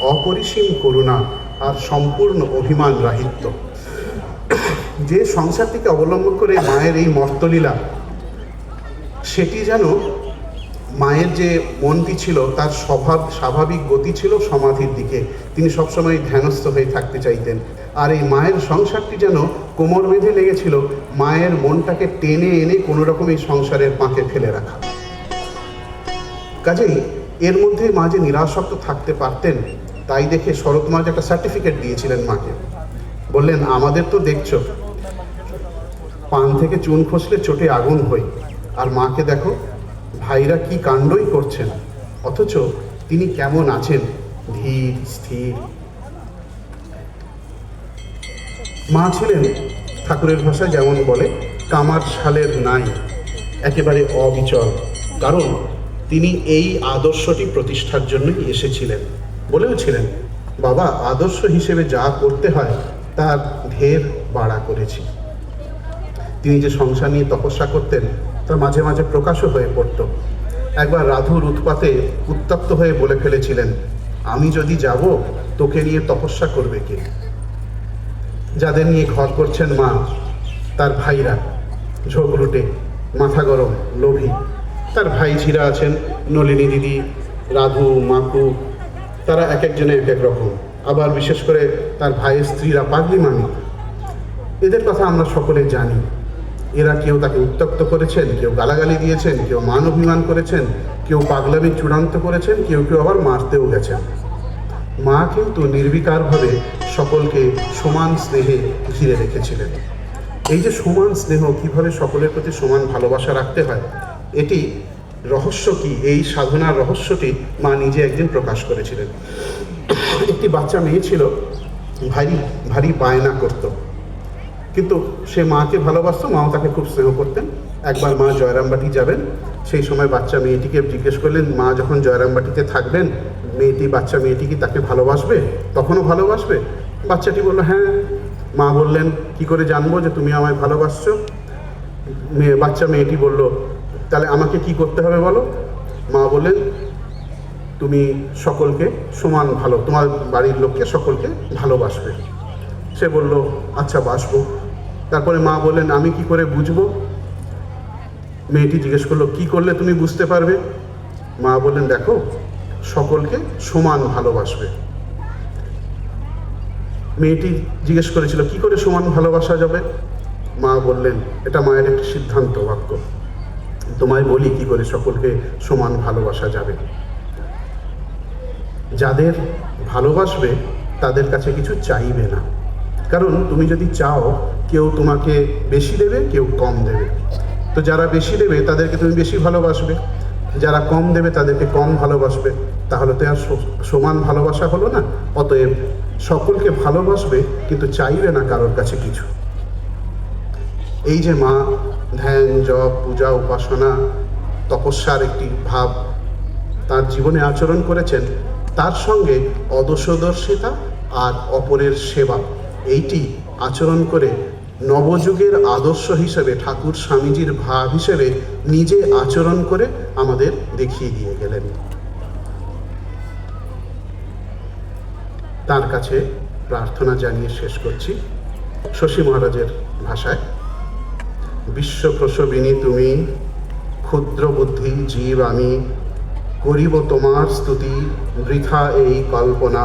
অপরিসীম করুণা আর সম্পূর্ণ অভিমান রাহিত্য। যে সংসারটিকে অবলম্বন করে মায়ের এই মর্তলীলা, সেটি যেন মায়ের যে মনটি ছিল, তার স্বভাব, স্বাভাবিক গতি ছিল সমাধির দিকে। তিনি সবসময় ধ্যানস্থ হয়ে থাকতে চাইতেন। আর এই মায়ের সংসারটি যেন কোমর বেঁধে লেগেছিল, মায়ের মনটাকে টেনে এনে কোনো রকম এই সংসারের পাঁকে ফেলে রাখা। কাজেই এর মধ্যে মা যে নিরাসক্ত থাকতে পারতেন তাই দেখে শরৎ মা একটা সার্টিফিকেট দিয়েছিলেন মাকে। বললেন, আমাদের তো দেখছ, পান থেকে চুন খসলে চোটে আগুন হই আর মাকে দেখো, ভাইরা কি কাণ্ডই করছেন। অথচ তিনি কেমন আছেন, ধীর, স্থির। মা ছিলেন ঠাকুরের ভাষায় যেমন বলে, কামার শালের নাই, একেবারে অবিচল। কারণ তিনি এই আদর্শটি প্রতিষ্ঠার জন্যই এসেছিলেন। বলেও ছিলেন, বাবা আদর্শ হিসেবে যা করতে হয়, তার ঢের বাড়া করেছি। তিনি যে সংসার নিয়ে তপস্যা করতেন তা মাঝে মাঝে প্রকাশও হয়ে পড়ত। একবার রাধুর উৎপাতে উত্তপ্ত হয়ে বলে ফেলেছিলেন, আমি যদি যাব, তোকে নিয়ে তপস্যা করবে কে? যাদের নিয়ে ঘর করছেন মা, তার ভাইরা ঝোঁকরুটে মাথা গরম, লোভী। তার ভাই ঝিরা আছেন, নলিনী দিদি, রাধু, মাকু তারা এক একজনে এক এক রকম। আবার বিশেষ করে তার ভাইয়ের স্ত্রীরা পাগলি মামি। এদের কথা আমরা সকলে জানি। এরা কেউ তাকে উত্তপ্ত করেছেন, কেউ গালাগালি দিয়েছেন, কেউ মান অভিমান করেছেন, কেউ পাগলামি চূড়ান্ত করেছেন, কেউ কেউ আবার মারতেও গেছেন। মা কিন্তু নির্বিকারভাবে সকলকে সমান স্নেহে ঘিরে রেখেছিলেন। এই যে সমান স্নেহ কীভাবে সকলের প্রতি সমান ভালোবাসা রাখতে হয়, এটি রহস্য কি? এই সাধনার রহস্যটি মা নিজে একদিন প্রকাশ করেছিলেন। একটি বাচ্চা মেয়ে ছিল, ভারী ভারী বায়না করতো। কিন্তু সে মাকে ভালোবাসত, মাও তাকে খুব স্নেহ করতেন। একবার মা জয়রামবাটি যাবেন, সেই সময় বাচ্চা মেয়েটিকে জিজ্ঞেস করলেন, মা যখন জয়রামবাটিতে থাকবেন, মেয়েটি, বাচ্চা মেয়েটি কি তাকে ভালোবাসবে? তখনও ভালোবাসবে? বাচ্চাটি বলল হ্যাঁ। মা বললেন, কি করে জানব যে তুমি আমায় ভালোবাসছো? মেয়ে বাচ্চা মেয়েটি বলল তাহলে আমাকে কি করতে হবে বলো? মা বললেন, তুমি সকলকে সমান ভালো, তোমার বাড়ির লোককে সকলকে ভালোবাসবে। সে বলল আচ্ছা বাসবো। তারপরে মা বললেন, আমি কি করে বুঝব? মেয়েটি জিজ্ঞেস করল, কি করলে তুমি বুঝতে পারবে? মা বললেন, দেখো, সকলকে সমান ভালোবাসবে। মেয়েটি জিজ্ঞেস করেছিল, কি করে সমান ভালোবাসা যাবে? মা বললেন, এটা মায়ের একটি সিদ্ধান্ত, বাক্য। তোমায় বলি কি করে সকলকে সমান ভালোবাসা যাবে। যাদের ভালোবাসবে, তাদের কাছে কিছু চাইবে না। কারণ তুমি যদি চাও, কেউ তোমাকে বেশি দেবে, কেউ কম দেবে। তো যারা বেশি দেবে, তাদেরকে তুমি বেশি ভালোবাসবে। যারা কম দেবে, তাদেরকে কম ভালোবাসবে। তাহলে তো আর সমান ভালোবাসা হলো না। অতএব সকলকে ভালোবাসবে, কিন্তু চাইবে না কারোর কাছে কিছু। এই যে মা, ধ্যান, জপ, পূজা, উপাসনা, তপস্যার একটি ভাব তার জীবনে আচরণ করেছেন, তার সঙ্গে অদোষদর্শিতা আর অপরের সেবা, এইটি আচরণ করে নবযুগের আদর্শ হিসেবে ঠাকুর স্বামীজির ভাব হিসেবে নিজে আচরণ করে আমাদের দেখিয়ে দিয়ে গেলেন। তার কাছে প্রার্থনা জানিয়ে শেষ করছি। শশী মহারাজের ভাষায় বিশ্বপ্রসবিনী তুমি, ক্ষুদ্র বুদ্ধি জীব আমি, করিব তোমার স্তুতি, বৃথা এই কল্পনা।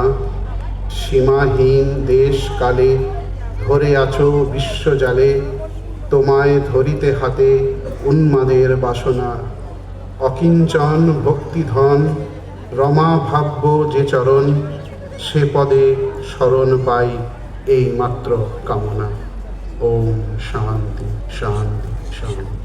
সীমাহীন দেশ কালে ধরে আছো বিশ্বজালে, তোমায় ধরিতে হাতে উন্মাদের বাসনা। অকিঞ্চন ভক্তিধন, রমা ভাব্য যে চরণ, সে পদে শরণ পাই এই মাত্র কামনা। ওম শান্তি শান্তি শান্তি